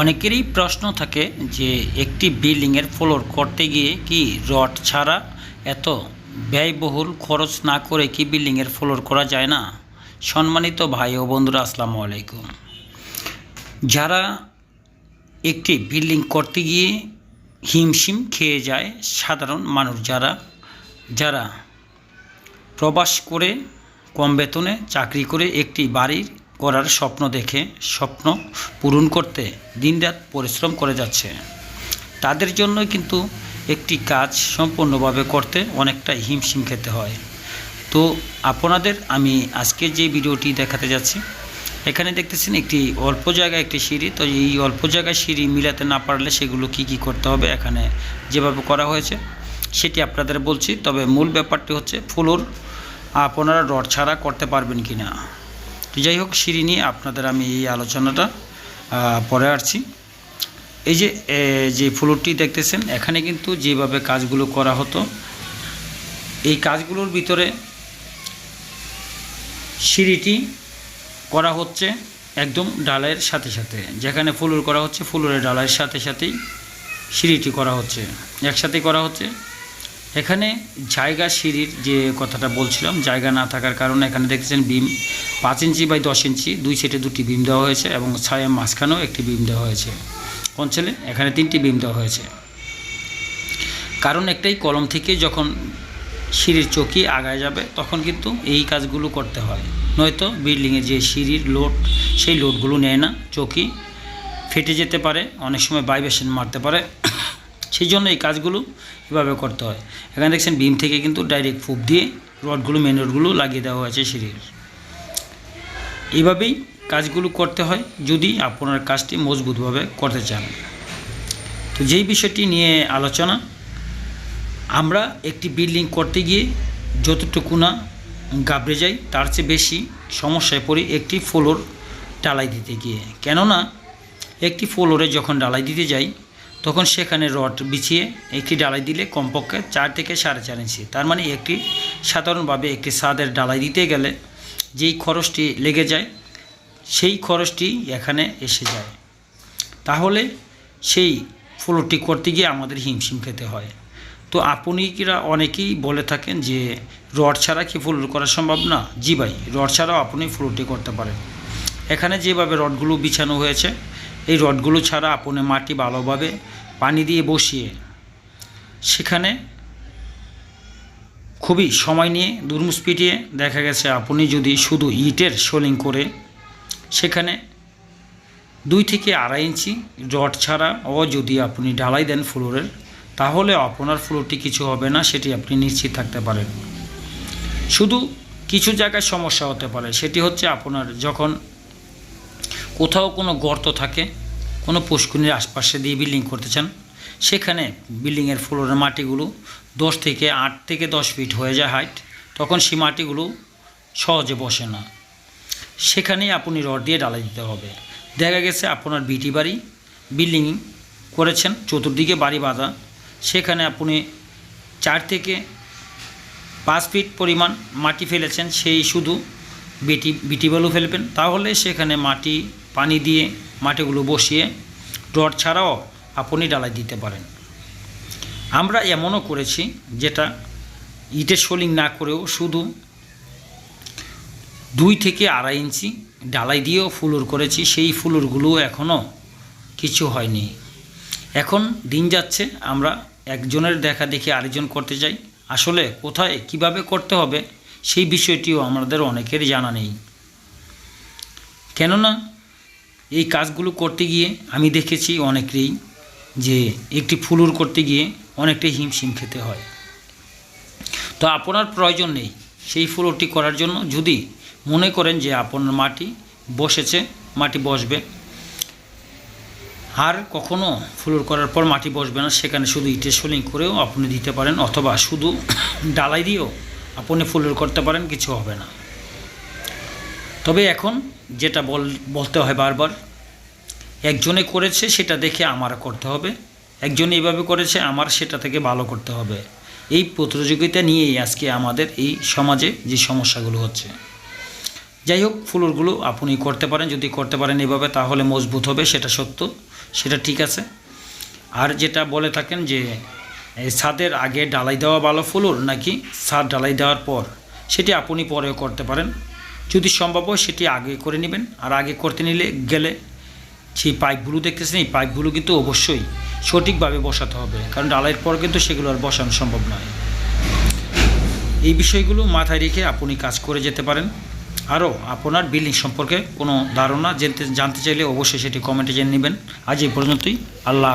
অনেকেরই প্রশ্ন থাকে যে একটি বিল্ডিংয়ের ফ্লোর করতে গিয়ে কি রড ছাড়া এত ব্যয়বহুল খরচ না করে কি বিল্ডিংয়ের ফ্লোর করা যায় না? সম্মানিত ভাই ও বন্ধুরা, আসসালামু আলাইকুম। যারা একটি বিল্ডিং করতে গিয়ে হিমশিম খেয়ে যায়, সাধারণ মানুষ যারা যারা প্রবাস করে কম বেতনে চাকরি করে একটি বাড়ির করার স্বপ্ন দেখে, স্বপ্ন পূরণ করতে দিনরাত পরিশ্রম করে যাচ্ছে। তাদের জন্য কিন্তু একটি কাজ সম্পূর্ণভাবে করতে অনেকটা হিমশিম খেতে হয়। তো আপনাদের আমি আজকে যে ভিডিওটি দেখাতে যাচ্ছি, এখানে দেখতেছেন একটি অল্প জায়গায় একটি সিঁড়ি। তো এই অল্প জায়গায় সিঁড়ি মিলাতে না পারলে সেগুলো কি কি করতে হবে এখানে যেভাবে করা হয়েছে, সেটি আপনাদের বলছি। তবে মূল ব্যাপারটি হচ্ছে, ফ্লোর আপনারা রড ছাড়া করতে পারবেন কি না তো যাই হোক, সিঁড়ি নিয়ে আপনাদের আমি এই আলোচনাটা পরে আসছি। এই যে যে ফ্লোরটি দেখতেছেন, এখানে কিন্তু যেভাবে কাজগুলো করা হতো, এই কাজগুলোর ভিতরে সিঁড়িটি করা হচ্ছে একদম ডালাইয়ের সাথে সাথে। যেখানে ফুলুর করা হচ্ছে, ফুলুরের ডালাইয়ের সাথে সাথেই সিঁড়িটি করা হচ্ছে। একসাথেই করা হচ্ছে। এখানে জায়গা সিঁড়ির যে কথাটা বলছিলাম, জায়গা না থাকার কারণে এখানে দেখছেন বিম পাঁচ ইঞ্চি বাই দশ ইঞ্চি, দুই সেটে দুটি বিম দেওয়া হয়েছে এবং ছায়া মাঝখানেও একটি বিম দেওয়া হয়েছে। অঞ্চলে এখানে তিনটি বিম দেওয়া হয়েছে। কারণ একটাই, কলম থেকে যখন সিঁড়ির চকি আগায় যাবে, তখন কিন্তু এই কাজগুলো করতে হয়। নয়তো বিল্ডিংয়ে যে সিঁড়ির লোড, সেই লোডগুলো নেয় না, চকি ফেটে যেতে পারে, অনেক সময় ভাইব্রেশন মারতে পারে। সেই জন্য এই কাজগুলো এভাবে করতে হয়। এখানে দেখছেন বিম থেকে কিন্তু ডাইরেক্ট ফুপ দিয়ে রডগুলো মেন রডগুলো লাগিয়ে দেওয়া হয়েছে সিঁড়ির। এইভাবেই কাজগুলো করতে হয় যদি আপনার কাজটি মজবুতভাবে করতে চান। তো যেই বিষয়টি নিয়ে আলোচনা, আমরা একটি বিল্ডিং করতে গিয়ে যতটুকু না গাবড়ে যাই, তার চেয়ে বেশি সমস্যায় পড়ি একটি ফ্লোর ডালাই দিতে গিয়ে। কেননা, একটি ফ্লোরে যখন ডালাই দিতে যাই তখন সেখানে রড বিছিয়ে একটি ডালাই দিলে কমপক্ষে চার থেকে সাড়ে চার ইঞ্চি। তার মানে একটি সাধারণভাবে একটি ছাদের ডালাই দিতে গেলে যেই খরচটি লেগে যায়, সেই খরচটি এখানে এসে যায়। তাহলে সেই ফ্লোরটি করতে গিয়ে আমাদের হিমশিম খেতে হয়। তো আপনি কিরা অনেকেই বলে থাকেন যে, রড ছাড়া কি ফ্লোর করা সম্ভব না? জি ভাই, রড ছাড়াও আপনি ফ্লোরটি করতে পারেন। এখানে যেভাবে রডগুলো বিছানো হয়েছে এই রডগুলো ছাড়া আপনি মাটি ভালোভাবে পানি দিয়ে বসিয়ে সেখানে খুবই সময় নিয়ে দুর্মুস পিটিয়ে দেখা গেছে আপনি যদি শুধু ইটের সোলিং করে সেখানে দুই থেকে আড়াই ইঞ্চি রড ছাড়া ও যদি আপনি ঢালাই দেন ফ্লোরের, তাহলে আপনার ফ্লোরটি কিছু হবে না, সেটি আপনি নিশ্চিত থাকতে পারেন। শুধু কিছু জায়গায় সমস্যা হতে পারে, সেটি হচ্ছে আপনার যখন কোথাও কোনো গর্ত থাকে, কোনো পুষ্কুনির আশপাশে দিয়ে বিল্ডিং করতে চান, সেখানে বিল্ডিংয়ের ফ্লোরের মাটিগুলো দশ থেকে আট থেকে দশ ফিট হয়ে যায় হাইট তখন সেই মাটিগুলো সহজে বসে না। সেখানেই আপনি রড দিয়ে ডালাই দিতে হবে। দেখা গেছে আপনার বিটি বাড়ি বিল্ডিং করেছেন, চতুর্দিকে বাড়ি বাঁধা। সেখানে আপনি চার থেকে পাঁচ ফিট পরিমাণ মাটি ফেলেছেন, সেই শুধু বিটি বিটি বালু ফেলবেন। তাহলে সেখানে মাটি পানি দিয়ে মাটিগুলো বসিয়ে রড ছাড়াও আপনি ডালাই দিতে পারেন। আমরা এমনও করেছি যেটা ইটের সোলিং না করেও শুধু দুই থেকে আড়াই ইঞ্চি ডালাই দিয়েও ফুলুর করেছি, সেই ফুলুরগুলো এখনও কিছু হয়নি। এখন দিন যাচ্ছে, আমরা একজনের দেখা দেখে আরেকজন করতে যাই আসলে কোথায় কীভাবে করতে হবে সেই বিষয়টিও আমাদের অনেকের জানা নেই। কেননা এই কাজগুলো করতে গিয়ে আমি দেখেছি অনেকেরই যে একটি ফুলুর করতে গিয়ে অনেকটাই হিমশিম খেতে হয়। তো আপনার প্রয়োজন নেই সেই ফ্লোরটি করার জন্য। যদি মনে করেন যে আপনার মাটি বসেছে, মাটি বসবে, আর কখনো ফ্লোর করার পর মাটি বসবে না, সেখানে শুধু ইটের সোলিং করেও আপনি দিতে পারেন, অথবা শুধু ডালাই দিয়েও আপনি ফ্লোর করতে পারেন, কিছু হবে না। তবে এখন যেটা বল, বলতে হয় বারবার, একজনে করেছে সেটা দেখে আমার করতে হবে, একজন এইভাবে করেছে আমার সেটা থেকে ভালো করতে হবে। এই প্রতিযোগিতা নিয়েই আজকে আমাদের এই সমাজে যে সমস্যাগুলো হচ্ছে। যাই হোক ফ্লোরগুলো আপনি করতে পারেন, যদি করতে পারেন এভাবে, তাহলে মজবুত হবে, সেটা সত্য, সেটা ঠিক আছে। আর যেটা বলে থাকেন যে ছাদের আগে ডালাই দেওয়া ভালো ফ্লোর নাকি ছাদ ডালাই দেওয়ার পর, সেটি আপনি পরেও করতে পারেন। যদি সম্ভব হয়, সেটি আগে করে নেবেন। আর আগে করতে নিলে গেলে সেই পাইপগুলো দেখতেছেন, এই পাইপগুলো কিন্তু অবশ্যই সঠিকভাবে বসাতে হবে। কারণ ডালাইয়ের পর কিন্তু সেগুলো আর বসানো সম্ভব নয়। এই বিষয়গুলো মাথায় রেখে আপনি কাজ করে যেতে পারেন। আরও আপনার বিল্ডিং সম্পর্কে কোনো ধারণা জানতে জানতে চাইলে অবশ্যই সেটি কমেন্টে জেনে নেবেন। আজ এই পর্যন্তই। আল্লাহ।